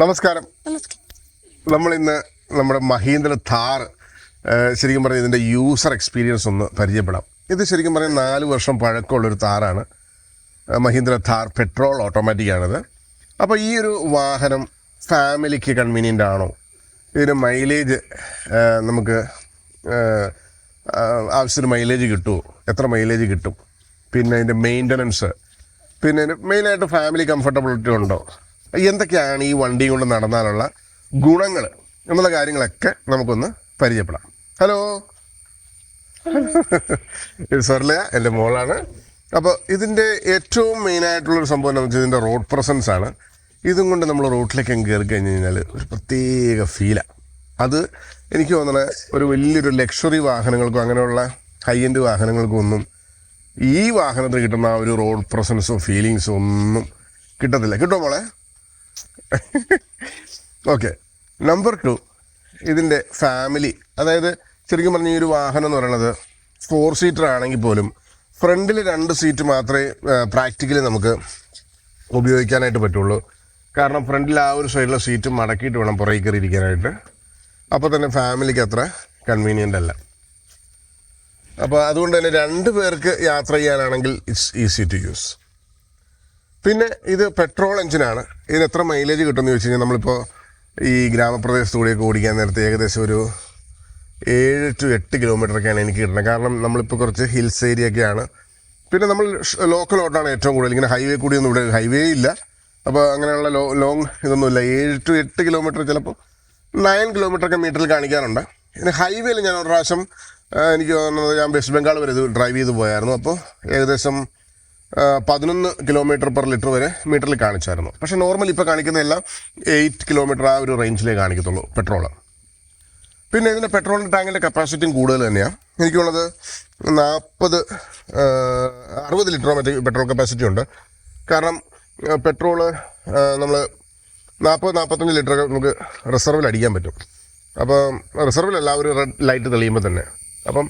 നമസ്കാരം. നമ്മൾ ഇന്ന് നമ്മുടെ മഹീന്ദ്ര ഥാർ ശരിക്കും പറഞ്ഞാൽ ഇതിന്റെ യൂസർ എക്സ്പീരിയൻസ് ഒന്ന് പരിചയപ്പെടാം. ഇത് ശരിക്കും പറഞ്ഞാൽ നാല് വർഷം പഴക്കമുള്ളൊരു താറാണ് മഹീന്ദ്ര ഥാർ പെട്രോൾ ഓട്ടോമാറ്റിക് ആണിത്. അപ്പോൾ ഈ ഒരു വാഹനം ഫാമിലിക്ക് കൺവീനിയന്റ് ആണോ? ഇതിന് മൈലേജ് നമുക്ക് ആവശ്യത്തിന് മൈലേജ് കിട്ടുമോ എത്ര മൈലേജ് കിട്ടും? പിന്നെ അതിന്റെ മെയിന്റനൻസ് പിന്നെ മെയിനായിട്ട് ഫാമിലി കംഫർട്ടബിലിറ്റി ഉണ്ടോ? എന്തൊക്കെയാണ് ഈ വണ്ടി കൊണ്ട് നടന്നാലുള്ള ഗുണങ്ങൾ എന്നുള്ള കാര്യങ്ങളൊക്കെ നമുക്കൊന്ന് പരിചയപ്പെടാം. ഹലോ? സ്വർലയ എന്റെ മോളാണ്. അപ്പോൾ ഇതിന്റെ ഏറ്റവും മെയിനായിട്ടുള്ളൊരു സംഭവം എന്ന് വെച്ചാൽ ഇതിന്റെ റോഡ് പ്രസൻസ് ആണ്. ഇതും കൊണ്ട് നമ്മൾ അങ്ങ് കയറി കഴിഞ്ഞ് കഴിഞ്ഞാൽ ഒരു പ്രത്യേക ഫീലാണ് അത് എനിക്ക് തോന്നണ ഒരു വലിയൊരു ലക്ഷറി വാഹനങ്ങൾക്കും അങ്ങനെയുള്ള ഹൈ എൻഡ് വാഹനങ്ങൾക്കും ഒന്നും ഈ വാഹനത്തിന് കിട്ടുന്ന ആ ഒരു റോഡ് പ്രസൻസോ ഫീലിങ്സോ ഒന്നും കിട്ടത്തില്ല. കിട്ടുമോ മോളെ? ഓക്കെ നമ്പർ ടു ഇതിന്റെ ഫാമിലി അതായത് ശരിക്കും പറഞ്ഞ ഈ ഒരു വാഹനം എന്ന് പറയുന്നത് ഫോർ സീറ്റർ ആണെങ്കിൽ പോലും ഫ്രണ്ടിൽ രണ്ട് സീറ്റ് മാത്രമേ പ്രാക്ടിക്കലി നമുക്ക് ഉപയോഗിക്കാനായിട്ട് പറ്റുള്ളൂ. കാരണം ഫ്രണ്ടിൽ ആ ഒരു സൈഡിലെ സീറ്റ് മടക്കിയിട്ട് വേണം പുറകെ കയറി ഇരിക്കാനായിട്ട് അപ്പോൾ തന്നെ ഫാമിലിക്ക് അത്ര കൺവീനിയന്റ് അല്ല. അപ്പോൾ അതുകൊണ്ട് തന്നെ രണ്ട് പേർക്ക് യാത്ര ചെയ്യാനാണെങ്കിൽ ഇറ്റ്സ് ഈസി ടു യൂസ് പിന്നെ ഇത് പെട്രോൾ എഞ്ചിനാണ് ഇതിന് എത്ര മൈലേജ് കിട്ടുമെന്ന് ചോദിച്ചു കഴിഞ്ഞാൽ നമ്മളിപ്പോൾ ഈ ഗ്രാമപ്രദേശത്തൂടെയൊക്കെ ഓടിക്കാൻ നേരത്തെ ഏകദേശം ഒരു ഏഴ് ടു എട്ട് കിലോമീറ്ററൊക്കെയാണ് എനിക്ക് കിട്ടുന്നത്. കാരണം നമ്മളിപ്പോൾ കുറച്ച് ഹിൽസ് ഏരിയ ഒക്കെയാണ് പിന്നെ നമ്മൾ ലോക്കൽ ഓട്ടാണ് ഏറ്റവും കൂടുതൽ. ഇങ്ങനെ ഹൈവേ കൂടിയൊന്നും ഇവിടെ ഹൈവേ ഇല്ല. അപ്പോൾ അങ്ങനെയുള്ള ലോ ലോങ് ഇതൊന്നുമില്ല ഏഴ് ടു എട്ട് കിലോമീറ്റർ ചിലപ്പോൾ നയൻ കിലോമീറ്ററൊക്കെ മീറ്ററിൽ കാണിക്കാറുണ്ട്. പിന്നെ ഹൈവേയിൽ ഞാൻ ഒരു പ്രാവശ്യം എനിക്ക് തോന്നുന്നത് ഞാൻ വെസ്റ്റ് ബംഗാൾ വരെ ഇത് ഡ്രൈവ് ചെയ്ത് പോയായിരുന്നു. അപ്പോൾ ഏകദേശം പതിനൊന്ന് കിലോമീറ്റർ പെർ ലിറ്റർ വരെ മീറ്ററിൽ കാണിച്ചായിരുന്നു. പക്ഷെ നോർമൽ ഇപ്പോൾ കാണിക്കുന്ന എല്ലാം എയ്റ്റ് കിലോമീറ്റർ ആ ഒരു റേഞ്ചിലേ കാണിക്കത്തുള്ളൂ പെട്രോൾ പിന്നെ ഇതിന്റെ പെട്രോളിന്റെ ടാങ്കിന്റെ കപ്പാസിറ്റിയും കൂടുതൽ തന്നെയാണ് എനിക്കുള്ളത് നാൽപ്പത് അറുപത് ലിറ്റർ മറ്റേ പെട്രോൾ കപ്പാസിറ്റി ഉണ്ട്. കാരണം പെട്രോൾ നമ്മൾ നാൽപ്പത് നാൽപ്പത്തഞ്ച് ലിറ്റർ നമുക്ക് റിസർവിൽ അടിക്കാൻ പറ്റും. അപ്പം റിസർവിലല്ല ഒരു റെഡ് ലൈറ്റ് തെളിയുമ്പോൾ തന്നെ. അപ്പം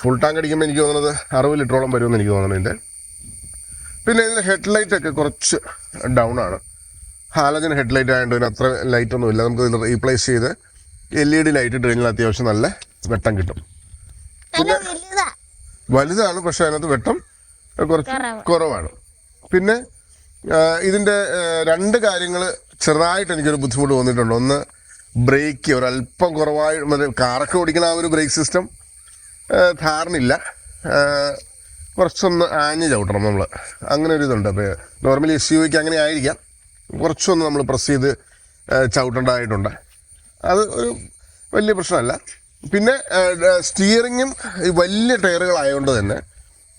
ഫുൾ ടാങ്ക് അടിക്കുമ്പോൾ എനിക്ക് തോന്നുന്നത് അറുപത് ലിറ്ററോളം വരുമെന്ന് എനിക്ക് തോന്നുന്നു ഇതിന്റെ പിന്നെ ഇതിന്റെ ഹെഡ്ലൈറ്റ് ഒക്കെ കുറച്ച് ഡൗൺ ആണ്. ഹാലജൻ ഹെഡ്ലൈറ്റ് ആയതുകൊണ്ട് ഇതിന് അത്ര ലൈറ്റ് ഒന്നും ഇല്ല. നമുക്ക് ഇത് റീപ്ലേസ് ചെയ്ത് എൽ ഇ ഡി ലൈറ്റ് ഇട്ട് കഴിഞ്ഞാൽ അത്യാവശ്യം നല്ല വെട്ടം കിട്ടും. പിന്നെ വലുതാ. വലുതാണ് പക്ഷെ അതിനകത്ത് വെട്ടം കുറച്ച് കുറവാണ്. പിന്നെ ഇതിന്റെ രണ്ട് കാര്യങ്ങൾ ചെറുതായിട്ട് എനിക്കൊരു ബുദ്ധിമുട്ട് തോന്നിയിട്ടുണ്ട് ഒന്ന് ബ്രേക്ക് ഒരല്പം കുറവായി മറ്റേ കാറൊക്കെ ഓടിക്കുന്ന ആ ഒരു ബ്രേക്ക് സിസ്റ്റം ധാരണയില്ല കുറച്ചൊന്ന് ആഞ്ഞ് ചവിട്ടണം നമ്മൾ അങ്ങനെ ഒരു ഇതുണ്ട്. അപ്പോൾ നോർമലി എസ് യുക്ക് അങ്ങനെ ആയിരിക്കാം. കുറച്ചൊന്ന് നമ്മൾ പ്രസ് ചെയ്ത് ചവിട്ടേണ്ടതായിട്ടുണ്ട്. അത് ഒരു വലിയ പ്രശ്നമല്ല. പിന്നെ സ്റ്റിയറിങ്ങും വലിയ ടയറുകളായതുകൊണ്ട് തന്നെ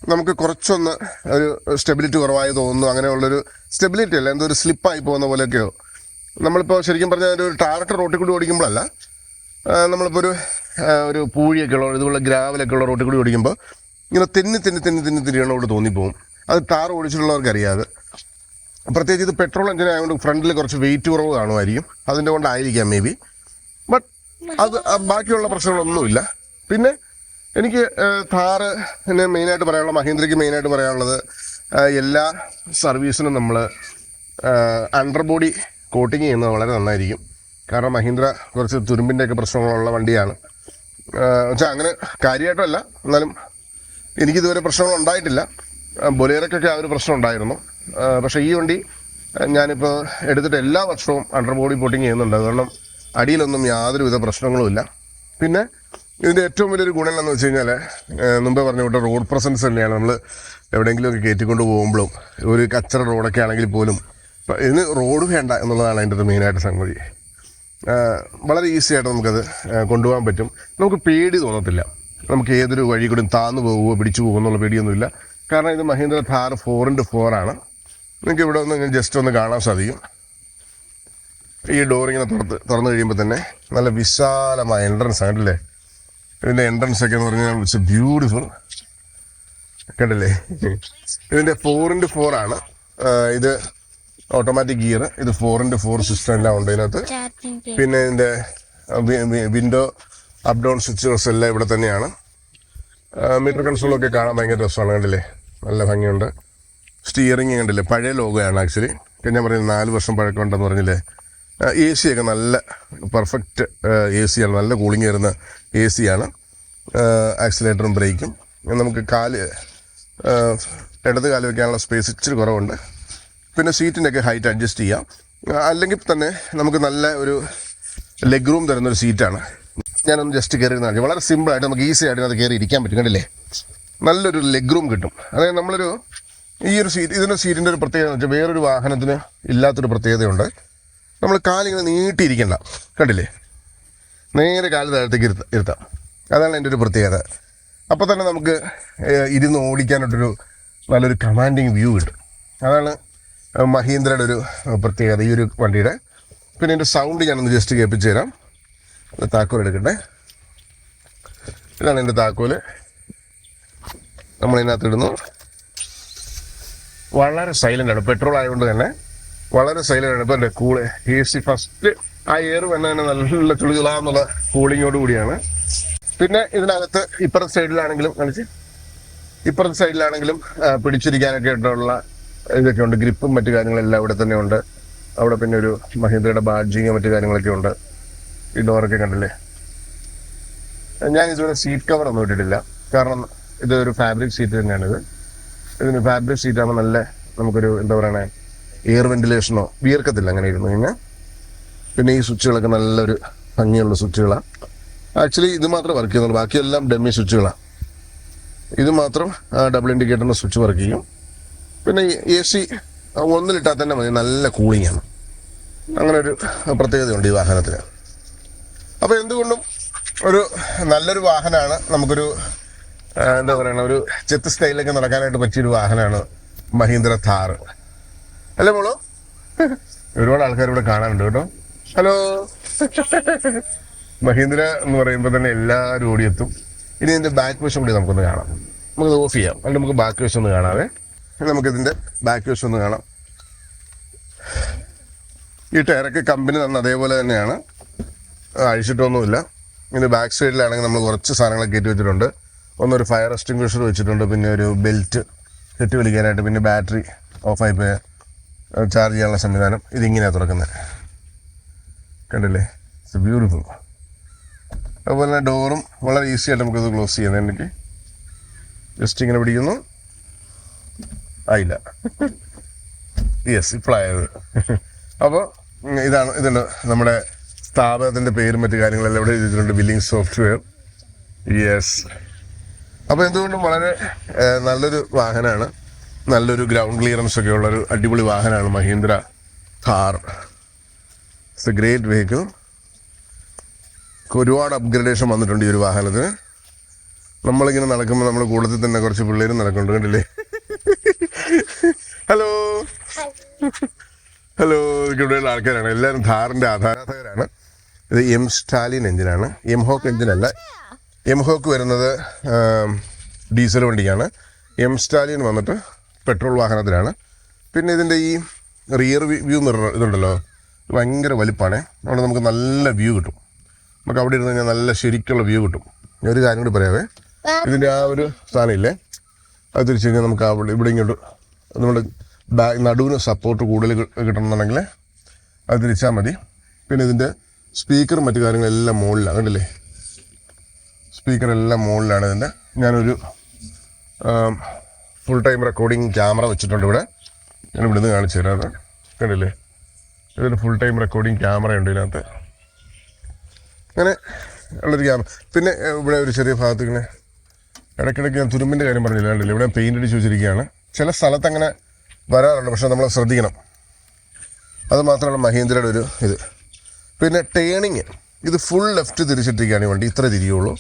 നമുക്ക് കുറച്ചൊന്ന് ഒരു സ്റ്റെബിലിറ്റി കുറവായി തോന്നുന്നു. അങ്ങനെയുള്ളൊരു സ്റ്റെബിലിറ്റി അല്ല. എന്തോ ഒരു സ്ലിപ്പായി പോകുന്ന പോലെയൊക്കെയോ. നമ്മളിപ്പോൾ ശരിക്കും പറഞ്ഞാൽ ഒരു ടാറക്ട് റോട്ടിൽ കൂടി ഓടിക്കുമ്പോഴല്ല നമ്മളിപ്പോൾ ഒരു ഒരു പൂഴിയൊക്കെ ഉള്ള ഇതുപോലെ ഗ്രാവലൊക്കെ ഉള്ള റോട്ടിൽ കൂടി ഓടിക്കുമ്പോൾ ഇങ്ങനെ തെന്നി തെന്നി തെന്നി തെന്നി തിരിയണോട് തോന്നിപ്പോവും. അത് ടാർ ഓടിച്ചിട്ടുള്ളവർക്ക് അറിയാതെ പ്രത്യേകിച്ച് ഇത് പെട്രോൾ എഞ്ചിൻ ആയതുകൊണ്ട് ഫ്രണ്ടിൽ കുറച്ച് വെയിറ്റ് കുറവ് കാണുമായിരിക്കും. അതിന്റെ കൊണ്ടായിരിക്കാം മേ ബി ബട്ട് അത് ബാക്കിയുള്ള പ്രശ്നങ്ങളൊന്നുമില്ല. പിന്നെ എനിക്ക് താറ് പിന്നെ മെയിനായിട്ട് പറയാനുള്ള മഹീന്ദ്രയ്ക്ക് മെയിനായിട്ട് പറയാനുള്ളത് എല്ലാ സർവീസിനും നമ്മൾ അണ്ടർബോഡി കോട്ടിങ് ചെയ്യുന്നത് വളരെ നന്നായിരിക്കും. കാരണം മഹീന്ദ്ര കുറച്ച് തുരുമ്പിന്റെയൊക്കെ പ്രശ്നങ്ങളുള്ള വണ്ടിയാണ്. വെച്ചാൽ അങ്ങനെ കാര്യമായിട്ടല്ല. എന്നാലും എനിക്കിതുവരെ പ്രശ്നങ്ങൾ ഉണ്ടായിട്ടില്ല. ബൊലേറയ്ക്കൊക്കെ ആ ഒരു പ്രശ്നം ഉണ്ടായിരുന്നു. പക്ഷേ ഈ വണ്ടി ഞാനിപ്പോൾ എടുത്തിട്ട് എല്ലാ വർഷവും അണ്ടർ ബോഡി പോട്ടിങ് ചെയ്യുന്നുണ്ട്. കാരണം അടിയിലൊന്നും യാതൊരുവിധ പ്രശ്നങ്ങളുമില്ല പിന്നെ ഇതിന്റെ ഏറ്റവും വലിയൊരു ഗുണം എന്താണെന്ന് വെച്ച് കഴിഞ്ഞാൽ മുമ്പേ പറഞ്ഞ വിട്ട റോഡ് പ്രസൻസ് തന്നെയാണ്. നമ്മൾ എവിടെയെങ്കിലുമൊക്കെ കയറ്റിക്കൊണ്ട് പോകുമ്പോഴും ഒരു കച്ചറ റോഡൊക്കെ ആണെങ്കിൽ പോലും ഇതിന് റോഡ് വേണ്ട എന്നുള്ളതാണ് അതിന്റെ ഒരു മെയിനായിട്ട് സംഗതി. വളരെ ഈസി ആയിട്ട് നമുക്കത് കൊണ്ടുപോകാൻ പറ്റും. നമുക്ക് പേടി തോന്നത്തില്ല. നമുക്ക് ഏതൊരു വഴി കൂടി താന്നു പോകുമോ പിടിച്ചു പോകുമോ എന്നുള്ള പേടിയൊന്നുമില്ല. കാരണം ഇത് Mahindra Thar four into four ആണ് നിങ്ങൾക്ക് ഇവിടെ ഒന്ന് ജസ്റ്റ് ഒന്ന് കാണാൻ സാധിക്കും. ഈ ഡോർ ഇങ്ങനെ തുറത്ത് തുറന്നു കഴിയുമ്പോൾ തന്നെ നല്ല വിശാലമായ എൻട്രൻസ് ആണല്ലേ ഇതിന്റെ എൻട്രൻസ് ഒക്കെ എന്ന് പറഞ്ഞാൽ ഇറ്റ്സ് ബ്യൂട്ടിഫുൾ കണ്ടില്ലേ? ഇതിന്റെ ഫോർ ഇന്റു ഫോർ ആണ്. ഇത് ഓട്ടോമാറ്റിക് ഗിയർ ഇത് ഫോർ ഇന്റു ഫോർ സിസ്റ്റം എല്ലാം ഉണ്ട് ഇതിനകത്ത്. പിന്നെ ഇതിന്റെ വിൻഡോ അപ്പ് ഡൗൺ സ്വിച്ചുകൾ എല്ലാം ഇവിടെ തന്നെയാണ്. മീറ്റർ കൺസോളൊക്കെ കാണാൻ ഭയങ്കര രസമാണ് കണ്ടില്ലേ? നല്ല ഭംഗിയുണ്ട്. സ്റ്റിയറിംഗ് കണ്ടില്ലേ? പഴയ ലോഗോയാണ് ആക്ച്വലി ഞാൻ പറയുന്നത് നാല് വർഷം പഴക്കമുണ്ടെന്ന് പറഞ്ഞില്ലേ? എ സി ഒക്കെ നല്ല പെർഫെക്റ്റ് എ സി ആണ്. നല്ല കൂളിംഗ് വരുന്ന എ സി ആണ്. ആക്സിലേറ്ററും ബ്രേക്കും നമുക്ക് കാൽ ഇടത് കാൽ വയ്ക്കാനുള്ള സ്പേസ് ഇച്ചിരി കുറവുണ്ട്. പിന്നെ സീറ്റിന്റെയൊക്കെ ഹൈറ്റ് അഡ്ജസ്റ്റ് ചെയ്യാം. അല്ലെങ്കിൽ തന്നെ നമുക്ക് നല്ല ഒരു ലെഗ് റൂം തരുന്നൊരു സീറ്റാണ് ഞാനൊന്ന് ജസ്റ്റ് കയറി ഇരുന്ന് വളരെ സിമ്പിളായിട്ട് നമുക്ക് ഈസി ആയിട്ട് അത് കയറി ഇരിക്കാൻ പറ്റും കണ്ടില്ലേ? നല്ലൊരു ലെഗ് റൂം കിട്ടും. അതായത് നമ്മളൊരു ഈ ഒരു സീറ്റ് ഇതിന്റെ സീറ്റിന്റെ ഒരു പ്രത്യേകത എന്ന് വെച്ചാൽ വേറൊരു വാഹനത്തിന് ഇല്ലാത്തൊരു പ്രത്യേകതയുണ്ട്. നമ്മൾ കാലിങ്ങനെ നീട്ടിയിരിക്കണ്ട കണ്ടില്ലേ? നേരെ കാൽ താഴത്തേക്ക് ഇരുത്ത ഇരുത്താം. അതാണ് എന്റെ ഒരു പ്രത്യേകത. അപ്പോൾ തന്നെ നമുക്ക് ഇരുന്ന് ഓടിക്കാനായിട്ടൊരു നല്ലൊരു കമാൻഡിങ് വ്യൂ കിട്ടും. അതാണ് മഹീന്ദ്രയുടെ ഒരു പ്രത്യേകത ഈ ഒരു വണ്ടിയുടെ. പിന്നെ എന്റെ സൗണ്ട് ഞാനൊന്ന് ജസ്റ്റ് കേൾപ്പിച്ച് തരാം. താക്കോൽ എടുക്കട്ടെ ഇതാണ് എന്റെ താക്കോൽ നമ്മളിതിനകത്ത് ഇടുന്നു. വളരെ സൈലന്റ് ആണ്. പെട്രോൾ ആയതുകൊണ്ട് തന്നെ വളരെ സൈലന്റ് ആണ്. ഇപ്പം എന്റെ കൂൾ എ സി ഫസ്റ്റ് ആ എയർ വന്ന തന്നെ നല്ല ചുളിചുളാന്നുള്ള കൂളിങ്ങോട് കൂടിയാണ്. പിന്നെ ഇതിനകത്ത് ഇപ്പുറത്തെ സൈഡിലാണെങ്കിലും കാണിച്ച്. ഇപ്പുറത്തെ സൈഡിലാണെങ്കിലും പിടിച്ചിരിക്കാനൊക്കെ ആയിട്ടുള്ള ഇതൊക്കെ ഉണ്ട്. ഗ്രിപ്പും മറ്റു കാര്യങ്ങളെല്ലാം ഇവിടെ തന്നെ ഉണ്ട്. അവിടെ പിന്നെ ഒരു മഹീന്ദ്രയുടെ ബാഡ്ജിങ് മറ്റു കാര്യങ്ങളൊക്കെ ഉണ്ട്. ഈ ഡോറൊക്കെ കണ്ടില്ലേ? ഞാൻ ഇതുവരെ സീറ്റ് കവർ ഒന്നും ഇട്ടിട്ടില്ല. കാരണം ഇത് ഒരു ഫാബ്രിക് സീറ്റ് തന്നെയാണിത്. ഇതിന് ഫാബ്രിക് സീറ്റ് ആകുമ്പോൾ നല്ല നമുക്കൊരു എന്താ പറയണേ എയർ വെന്റിലേഷനോ വിയർക്കത്തില്ല അങ്ങനെ ഇരുന്ന് കഴിഞ്ഞാൽ പിന്നെ ഈ സ്വിച്ചുകളൊക്കെ നല്ലൊരു ഭംഗിയുള്ള സ്വിച്ചുകളാണ് ആക്ച്വലി ഇത് മാത്രമേ വർക്ക് ചെയ്യുന്നുള്ളൂ. ബാക്കിയെല്ലാം ഡെമ്മി സ്വിച്ചുകളാണ് ഇത് മാത്രം ഡബിൾ ഇൻഡിക്കേറ്ററിന്റെ സ്വിച്ച് വർക്ക് ചെയ്യും. പിന്നെ എ സി ഒന്നിലിട്ടാൽ തന്നെ മതി. നല്ല കൂളിംഗ് ആണ്. അങ്ങനെ ഒരു പ്രത്യേകതയുണ്ട് ഈ വാഹനത്തിന് അപ്പോൾ എന്തുകൊണ്ടും ഒരു നല്ലൊരു വാഹനമാണ് നമുക്കൊരു എന്താ പറയണ ഒരു ചെത്ത് സ്റ്റൈലൊക്കെ നടക്കാനായിട്ട് പറ്റിയൊരു വാഹനമാണ് മഹീന്ദ്ര ഥാർ അല്ലേ മോളോ? ഒരുപാട് ആൾക്കാർ ഇവിടെ കാണാനുണ്ട് കേട്ടോ. ഹലോ? മഹീന്ദ്ര എന്ന് പറയുമ്പോൾ തന്നെ എല്ലാവരും ഓടിയെത്തും. ഇനി ഇതിന്റെ ബാക്ക് വശം കൂടി നമുക്കൊന്ന് കാണാം. നമുക്ക് ഓഫ് ചെയ്യാം. അല്ലെങ്കിൽ നമുക്ക് ബാക്ക് വശം ഒന്ന് കാണാവേ. നമുക്കിതിന്റെ ബാക്ക് വശം ഒന്ന് കാണാം. ഈ ടയറൊക്കെ കമ്പനി തന്ന അതേപോലെ തന്നെയാണ്. അഴിച്ചിട്ടൊന്നുമില്ല. ഇതിന്റെ ബാക്ക് സൈഡിലാണെങ്കിൽ നമ്മൾ കുറച്ച് സാധനങ്ങളൊക്കെ കയറ്റി വെച്ചിട്ടുണ്ട്. ഒന്നൊരു ഫയർ എക്സ്റ്റിംഗ്വിഷർ വെച്ചിട്ടുണ്ട് പിന്നെ ഒരു ബെൽറ്റ് കെട്ടി വലിക്കാനായിട്ട് പിന്നെ ബാറ്ററി ഓഫായി പോയ ചാർജ് ചെയ്യാനുള്ള സംവിധാനം ഇതിങ്ങനെയാണ് തുറക്കുന്നത് കണ്ടില്ലേ? ഇറ്റ്സ് ബ്യൂട്ടിഫുൾ അതുപോലെ തന്നെ ഡോറും വളരെ ഈസി ആയിട്ട് നമുക്കത് ക്ലോസ് ചെയ്യാം. എനിക്ക് ജസ്റ്റ് ഇങ്ങനെ പിടിക്കുന്നു. ആയില്ല യെസ് ഇപ്പോഴായത് അപ്പോൾ ഇതാണ് ഇതുണ്ട് നമ്മുടെ സ്ഥാപനത്തിന്റെ പേരും മറ്റു കാര്യങ്ങളെല്ലാം ഇവിടെ എഴുതിയിട്ടുണ്ട് ബില്ലിംഗ് സോഫ്റ്റ്വെയർ യെസ് അപ്പോൾ എന്തുകൊണ്ടും വളരെ നല്ലൊരു വാഹനമാണ്. നല്ലൊരു ഗ്രൗണ്ട് ക്ലിയറൻസ് ഒക്കെ ഉള്ളൊരു അടിപൊളി വാഹനമാണ് Mahindra Thar it's a great vehicle ഒരുപാട് അപ്ഗ്രഡേഷൻ വന്നിട്ടുണ്ട് ഈ ഒരു വാഹനത്തിന്. നമ്മളിങ്ങനെ നടക്കുമ്പോൾ നമ്മുടെ കൂട്ടത്തിൽ തന്നെ കുറച്ച് പിള്ളേരും നടക്കുന്നുണ്ട് കണ്ടില്ലേ? ഹലോ ഹലോ ഇവിടെയുള്ള ആൾക്കാരാണ്. എല്ലാവരും ധാറിന്റെ ആധാരകരാണ് ഇത് എം സ്റ്റാലിൻ എഞ്ചിനാണ് എം ഹോക്ക് എഞ്ചിനല്ല എം ഹോക്ക് വരുന്നത് ഡീസൽ വണ്ടിക്കാണ്. എം സ്റ്റാലിൻ വന്നിട്ട് പെട്രോൾ വാഹനത്തിലാണ്. പിന്നെ ഇതിന്റെ ഈ റിയർ വ്യൂ മിറർ ഇതുണ്ടല്ലോ ഇത് ഭയങ്കര വലിപ്പമാണ് അതുകൊണ്ട് നമുക്ക് നല്ല വ്യൂ കിട്ടും. നമുക്ക് അവിടെ ഇരുന്ന് കഴിഞ്ഞാൽ നല്ല ശരിക്കുള്ള വ്യൂ കിട്ടും. ഒരു കാര്യം കൂടി പറയാവേ. ഇതിന്റെ ആ ഒരു സ്ഥാനമില്ലേ അത് തിരിച്ചു കഴിഞ്ഞാൽ നമുക്ക് അവിടെ ഇവിടെ ഇങ്ങോട്ട് നമ്മുടെ ബാക്ക് നടുവിന് സപ്പോർട്ട് കൂടുതൽ കിട്ടണം കിട്ടണമെന്നുണ്ടെങ്കിൽ അത് തിരിച്ചാൽ മതി. പിന്നെ ഇതിന്റെ സ്പീക്കറും മറ്റു കാര്യങ്ങളെല്ലാം മുകളിലാണ് കണ്ടില്ലേ? സ്പീക്കർ എല്ലാം മുകളിലാണ് ഇതിന്റെ ഞാനൊരു ഫുൾ ടൈം റെക്കോർഡിങ് ക്യാമറ വെച്ചിട്ടുണ്ട് ഇവിടെ. ഞാൻ ഇവിടുന്ന് കാണിച്ചു തരാം. കണ്ടില്ലേ? ഇതൊരു ഫുൾ ടൈം റെക്കോർഡിങ് ക്യാമറ ഉണ്ട് ഇതിനകത്ത്. അങ്ങനെ ഉള്ളൊരു ക്യാമറ പിന്നെ ഇവിടെ ഒരു ചെറിയ ഭാഗത്ത് ഇങ്ങനെ ഇടയ്ക്കിടയ്ക്ക് ഞാൻ തുരുമ്പിന്റെ കാര്യം പറഞ്ഞില്ല കണ്ടില്ലേ? ഇവിടെ പെയിന്റ് അടിച്ച് വെച്ചിരിക്കുകയാണ്. ചില സ്ഥലത്ത് അങ്ങനെ വരാറുണ്ട് പക്ഷെ നമ്മൾ ശ്രദ്ധിക്കണം. അത് മാത്രമാണ് മഹീന്ദ്രയുടെ ഒരു ഇത്. പിന്നെ ടേണിങ് ഇത് ഫുൾ ലെഫ്റ്റ് തിരിച്ചിട്ടിരിക്കുകയാണ് വണ്ടി. ഇത്ര തിരിയുള്ളൂ.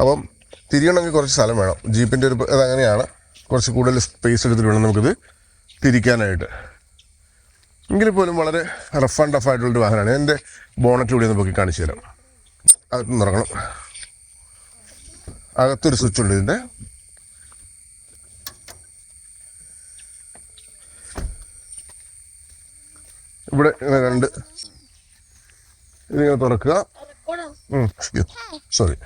അപ്പം തിരിയണമെങ്കിൽ കുറച്ച് സ്ഥലം വേണം. ജീപ്പിന്റെ ഒരു അതങ്ങനെയാണ് കുറച്ച് കൂടുതൽ സ്പേസ് എടുത്തിട്ട് വേണം നമുക്കിത് തിരിക്കാനായിട്ട്. എങ്കിൽ പോലും വളരെ റഫ് ആൻഡ് ടഫ് ആയിട്ടുള്ളൊരു വാഹനമാണ്. എന്റെ കൂടി ഒന്ന് പൊക്കി കാണിച്ചു തരാം. അകത്ത് നിറങ്ങണം അകത്തൊരു സ്വിച്ച് ഉണ്ട് ഇതിന്റെ ഇവിടെ രണ്ട് ഇതിങ്ങനെ തുറക്കുക. സോറി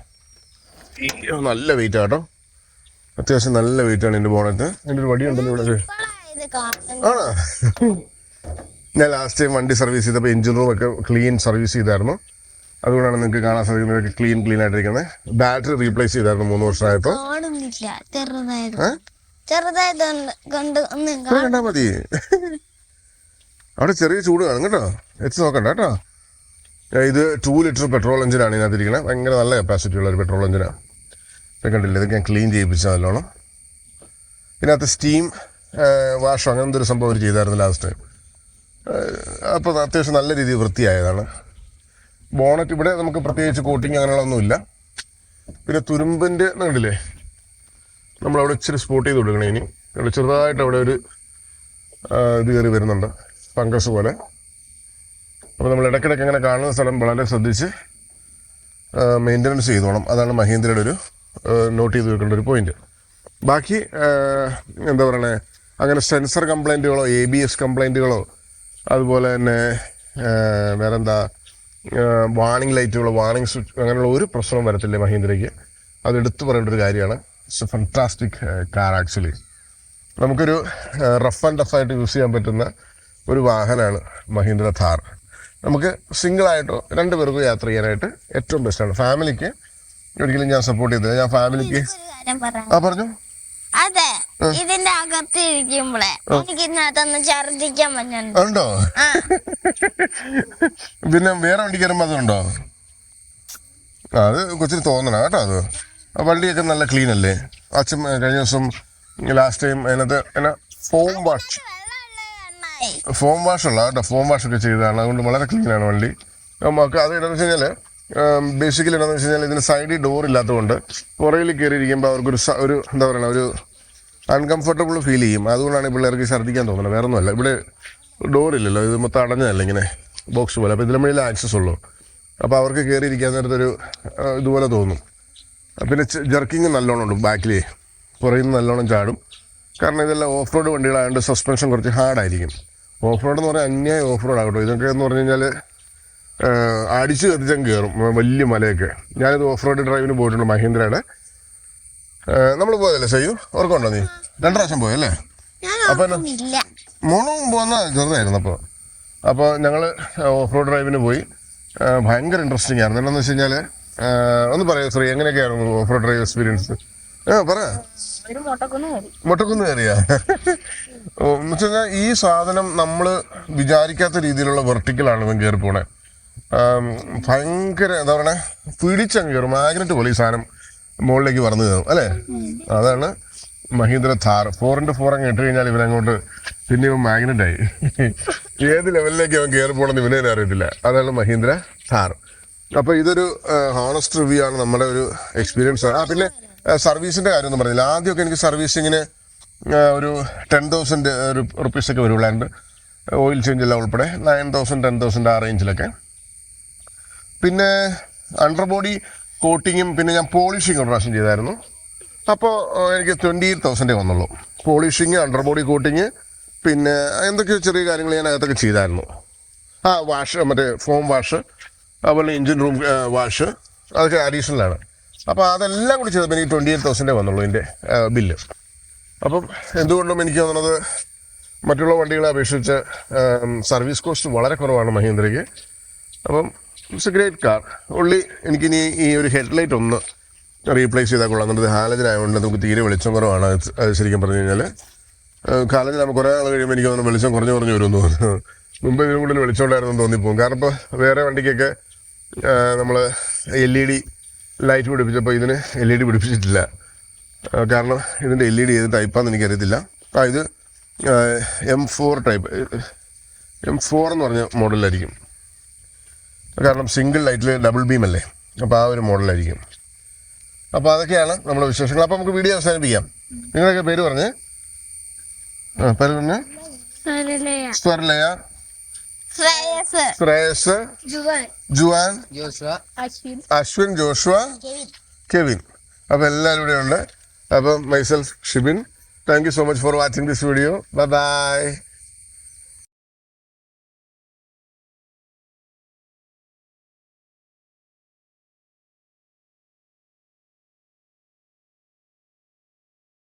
നല്ല വെയിറ്റ് ആട്ടോ അത്യാവശ്യം നല്ല വെയിറ്റ് ആണ് എന്റെ ബോണറ്റ് എന്റെ ഒരു വടിയുണ്ടല്ലോ ഇവിടെ. ആണോ? ഞാൻ ലാസ്റ്റ് ടൈം വണ്ടി സർവീസ് ചെയ്തപ്പോൾ എഞ്ചിൻ റൂം ഒക്കെ ക്ലീൻ സർവീസ് ചെയ്തായിരുന്നു. അതുകൊണ്ടാണ് നിങ്ങൾക്ക് കാണാൻ സാധിക്കുന്നത് ക്ലീൻ ക്ലീൻ ആയിട്ടിരിക്കുന്നത് ബാറ്ററി റീപ്ലേസ് ചെയ്തായിരുന്നു മൂന്ന് വർഷമായപ്പോൾ കൊണ്ട് മതി. അവിടെ ചെറിയ ചൂട് കാണും കേട്ടോ. എച്ച് നോക്കണ്ട കേട്ടോ. ഇത് ടു ലിറ്റർ പെട്രോൾ എഞ്ചിനാണ് ഇതിനകത്തിരിക്കുന്നത് ഭയങ്കര നല്ല കപ്പാസിറ്റി ഉള്ള ഒരു പെട്രോൾ എഞ്ചിനാണ് ഇപ്പം കണ്ടില്ല? ഇതൊക്കെ ഞാൻ ക്ലീൻ ചെയ്യിപ്പിച്ച നല്ലോണം. ഇതിനകത്ത് സ്റ്റീം വാഷോ അങ്ങനത്തെ ഒരു സംഭവം അവർ ചെയ്തായിരുന്നു ലാസ്റ്റ് ടൈം അപ്പോൾ അത്യാവശ്യം നല്ല രീതിയിൽ വൃത്തിയായതാണ്. ബോണറ്റ് ഇവിടെ നമുക്ക് പ്രത്യേകിച്ച് കോട്ടിങ് അങ്ങനെയുള്ളതൊന്നുമില്ല പിന്നെ തുരുമ്പിന്റെ കണ്ടില്ലേ? നമ്മളവിടെ ഇച്ചിരി സ്പോട്ട് ചെയ്ത് കൊടുക്കണം ഇനി. ചെറുതായിട്ട് അവിടെ ഒരു ഇത് കയറി വരുന്നുണ്ട്. ഫംഗസ് പോലെ. അപ്പോൾ നമ്മൾ ഇടയ്ക്കിടയ്ക്ക് അങ്ങനെ കാണുന്ന സ്ഥലം വളരെ ശ്രദ്ധിച്ച് മെയിന്റനൻസ് ചെയ്തോണം. അതാണ് മഹീന്ദ്രയുടെ ഒരു നോട്ട് ചെയ്ത് വെക്കേണ്ട ഒരു പോയിന്റ് ബാക്കി എന്താ പറയണേ അങ്ങനെ സെൻസർ കംപ്ലൈന്റുകളോ എ ബി എസ് കംപ്ലൈന്റുകളോ അതുപോലെ തന്നെ വേറെ വേറെന്താ വാണിംഗ് ലൈറ്റുകളോ വാണിംഗ് സ്വിച്ച് അങ്ങനെയുള്ള ഒരു പ്രശ്നവും വരത്തില്ല മഹീന്ദ്രയ്ക്ക്? അത് എടുത്തു പറയേണ്ട ഒരു കാര്യമാണ്. It's a fantastic car actually നമുക്കൊരു റഫ് ആൻഡ് ടഫ് ആയിട്ട് യൂസ് ചെയ്യാൻ പറ്റുന്ന ഒരു വാഹനമാണ് മഹീന്ദ്ര ഥാർ നമുക്ക് സിംഗിൾ ആയിട്ടോ രണ്ട് പേർക്കോ യാത്ര ചെയ്യാനായിട്ട് ഏറ്റവും ബെസ്റ്റാണ് ഫാമിലിക്ക് ഒരിക്കലും ഞാൻ സപ്പോർട്ട് ചെയ്തത് ഞാൻ ഫാമിലിക്ക് ആ പറഞ്ഞു. അതെ ഇതിന്റെ അകത്ത് ഇരിക്കുമ്പോളെ എനിക്ക് ഇതിനകത്തൊന്ന് ഛർദിക്കാൻ പറ്റുന്നുണ്ട് ഉണ്ടോ? പിന്നെ വേറെ വണ്ടി കയറുമ്പോ അതുണ്ടോ? അത് കൊച്ചിന് തോന്നണം കേട്ടോ അത്. വണ്ടിയൊക്കെ നല്ല ക്ലീൻ അല്ലേ? അച്ഛൻ കഴിഞ്ഞ ദിവസം ലാസ്റ്റ് ടൈം അതിനകത്ത് എന്നാ ഫോം വാഷ് ഫോം വാഷ് ഉള്ള കേട്ടോ ഫോം വാഷ് ഒക്കെ ചെയ്തതാണ്. അതുകൊണ്ട് വളരെ ക്ലീൻ ആണ് വണ്ടി. നമുക്ക് അത് ഇടാന്ന് വെച്ച് കഴിഞ്ഞാൽ ബേസിക്കലി എന്താണെന്ന് വെച്ച് കഴിഞ്ഞാൽ ഇതിന് സൈഡിൽ ഡോർ ഇല്ലാത്തതുകൊണ്ട് പുറകിൽ കയറിയിരിക്കുമ്പോൾ അവർക്കൊരു ഒരു എന്താ പറയുക ഒരു അൺകംഫർട്ടബിൾ ഫീൽ ചെയ്യും. അതുകൊണ്ടാണ് പിള്ളേർക്ക് ഛർദ്ദിക്കാൻ തോന്നുന്നത്. വേറെ ഒന്നുമല്ല ഇവിടെ ഡോർ ഇല്ലല്ലോ. ഇത് മൊത്തം അടഞ്ഞതല്ല ഇങ്ങനെ ബോക്സ് പോലെ. അപ്പോൾ ഇതിലെ മേളിൽ ആക്സസ് ഉള്ളൂ. അപ്പോൾ അവർക്ക് കയറിയിരിക്കാൻ നേരത്തൊരു ഇതുപോലെ തോന്നും. പിന്നെ ജർക്കിങ് നല്ലോണം ഉണ്ട്. ബാക്കിൽ പുറയിൽ നിന്ന് നല്ലോണം ചാടും. കാരണം ഇതെല്ലാം ഓഫ് റോഡ് വണ്ടികളായതുകൊണ്ട് സസ്പെൻഷൻ കുറച്ച് ഹാർഡായിരിക്കും ഓഫ് റോഡ് എന്ന് പറഞ്ഞാൽ അന്യായ ഓഫ് റോഡ് ആകട്ടോ ഇതൊക്കെ എന്ന് പറഞ്ഞു കഴിഞ്ഞാൽ അടിച്ച് കത്തിച്ചങ്ങ് കയറും വലിയ മലയൊക്കെ. ഞാനിത് ഓഫ് റോഡ് ഡ്രൈവിന് പോയിട്ടുണ്ട് മഹീന്ദ്രയുടെ. നമ്മൾ പോയതല്ലേ സയ്യു ഓർക്കുണ്ടോ നീ? രണ്ട് പ്രാവശ്യം പോയല്ലേ അപ്പൊ മോളും പോകുന്ന ചെറുതായിരുന്നു അപ്പോൾ അപ്പോൾ ഞങ്ങൾ ഓഫ് റോഡ് ഡ്രൈവിന് പോയി. ഭയങ്കര ഇൻട്രസ്റ്റിംഗ് ആയിരുന്നു. എന്താണെന്ന് വെച്ച് കഴിഞ്ഞാൽ ഒന്ന് പറയാം ശ്രീ എങ്ങനെയൊക്കെയായിരുന്നു ഓഫ് റോഡ് ഡ്രൈവ് എക്സ്പീരിയൻസ് ആ പറ. മുട്ടക്കുന്ന് കയറിയാ മുട്ടക്കുന്ന് കയറിയ എന്ന് വെച്ച് കഴിഞ്ഞാൽ ഈ സാധനം നമ്മൾ വിചാരിക്കാത്ത രീതിയിലുള്ള വെർട്ടിക്കലാണ് ഇവൻ കയറി പോണേ. ഭയങ്കര എന്താ പറയണേ? പിടിച്ചങ്ങ് കയറും മാഗ്നറ്റ് പോലെ ഈ സാധനം മുകളിലേക്ക് പറഞ്ഞു കയറും അല്ലേ? അതാണ് Mahindra Thar. Four into four അങ്ങ് ഇട്ട് കഴിഞ്ഞാൽ ഇവനങ്ങോട്ട് പിന്നെ ഇവൻ മാഗ്നറ്റ് ആയി. ഏത് ലെവലിലേക്ക് അവൻ കയറി പോകണമെന്ന് ഇവനെ അറിയത്തില്ല. അതാണ് മഹീന്ദ്ര ഥാർ. അപ്പൊ ഇതൊരു ഹോണസ്റ്റ് റിവ്യൂ ആണ്. നമ്മുടെ ഒരു എക്സ്പീരിയൻസ് ആ പിന്നെ സർവീസിന്റെ കാര്യമൊന്നും പറഞ്ഞില്ല. ആദ്യമൊക്കെ എനിക്ക് സർവീസിങ്ങിന് ഒരു ടെൻ തൗസൻഡ് റുപ്പീസൊക്കെ റുപ്പീസ് ഓയിൽ ചേഞ്ച് എല്ലാം ഉൾപ്പെടെ നയൻ തൗസൻഡ് ടെൻ തൗസൻഡ് ആ റേഞ്ചിലൊക്കെ. പിന്നെ അണ്ടർ ബോഡി കോട്ടിങ്ങും പിന്നെ ഞാൻ പോളിഷിങ് ഒരു പ്രാവശ്യം ചെയ്തായിരുന്നു. അപ്പോൾ എനിക്ക് ട്വന്റി തൗസൻഡേ വന്നുള്ളൂ. പോളിഷിങ് അണ്ടർ ബോഡി കോട്ടിങ് പിന്നെ എന്തൊക്കെയോ ചെറിയ കാര്യങ്ങൾ ഞാൻ അകത്തൊക്കെ ചെയ്തായിരുന്നു. ആ വാഷ് മറ്റേ ഫോം വാഷ് അതുപോലെ എഞ്ചിൻ റൂം വാഷ് അതൊക്കെ അഡീഷണലാണ് അപ്പോൾ അതെല്ലാം കൂടി ചെയ്തപ്പോൾ എനിക്ക് ട്വന്റി എയ്റ്റ് തൗസൻഡേ വന്നുള്ളൂ ഇതിന്റെ ബില്ല് അപ്പം എന്തുകൊണ്ടും എനിക്ക് തോന്നുന്നത് മറ്റുള്ള വണ്ടികളെ അപേക്ഷിച്ച് സർവീസ് കോസ്റ്റ് വളരെ കുറവാണ് മഹീന്ദ്രയ്ക്ക്. അപ്പം ഇറ്റ്സ് എ ഗ്രേറ്റ് കാർ ഉള്ളി എനിക്കിനി ഈ ഒരു ഹെഡ്ലൈറ്റ് ഒന്ന് റീപ്ലേസ് ചെയ്താൽ കൊള്ളാം. എന്നുള്ളത് ഹാലജനായതുകൊണ്ട് നമുക്ക് തീരെ വെളിച്ചം കുറവാണ്. ശരിക്കും പറഞ്ഞു കഴിഞ്ഞാൽ കാലജൻ നമുക്ക് കുറേ നാൾ കഴിയുമ്പോൾ എനിക്ക് തോന്നുന്നു വെളിച്ചം കുറഞ്ഞു കുറഞ്ഞു വരുമെന്ന് തോന്നുന്നു. മുമ്പ് ഇതിനും കൂടുതൽ വെളിച്ചം ഉണ്ടായിരുന്നു തോന്നിപ്പോകും. കാരണം ഇപ്പോൾ വേറെ വണ്ടിക്കൊക്കെ നമ്മൾ എൽ ഇ ഡി ലൈറ്റ് പിടിപ്പിച്ചപ്പോൾ ഇതിന് എൽ ഇ ഡി പിടിപ്പിച്ചിട്ടില്ല. കാരണം ഇതിന്റെ എൽ ഇ ഡി ഏത് ടൈപ്പാന്ന് എനിക്കറിയത്തില്ല. ആ ഇത് M four type M four എന്ന് പറഞ്ഞ മോഡലായിരിക്കും കാരണം സിംഗിൾ ലൈറ്റിൽ ഡബിൾ ബീം അല്ലേ? അപ്പോൾ ആ ഒരു മോഡലായിരിക്കും അപ്പോൾ അതൊക്കെയാണ് നമ്മുടെ വിശേഷങ്ങൾ. അപ്പോൾ നമുക്ക് വീഡിയോ അവസാനിപ്പിക്കാം. നിങ്ങളൊക്കെ പേര് പറഞ്ഞ്? ആ പേര് പറഞ്ഞ്? Swarlaya Shreyas Juan Juan Ashwin Ashwin Joshua Kevin അപ്പോൾ എല്ലാവരും ഇവിടെ ഉണ്ട്. അപ്പം myself Shibin. Thank you so much for watching this video bye bye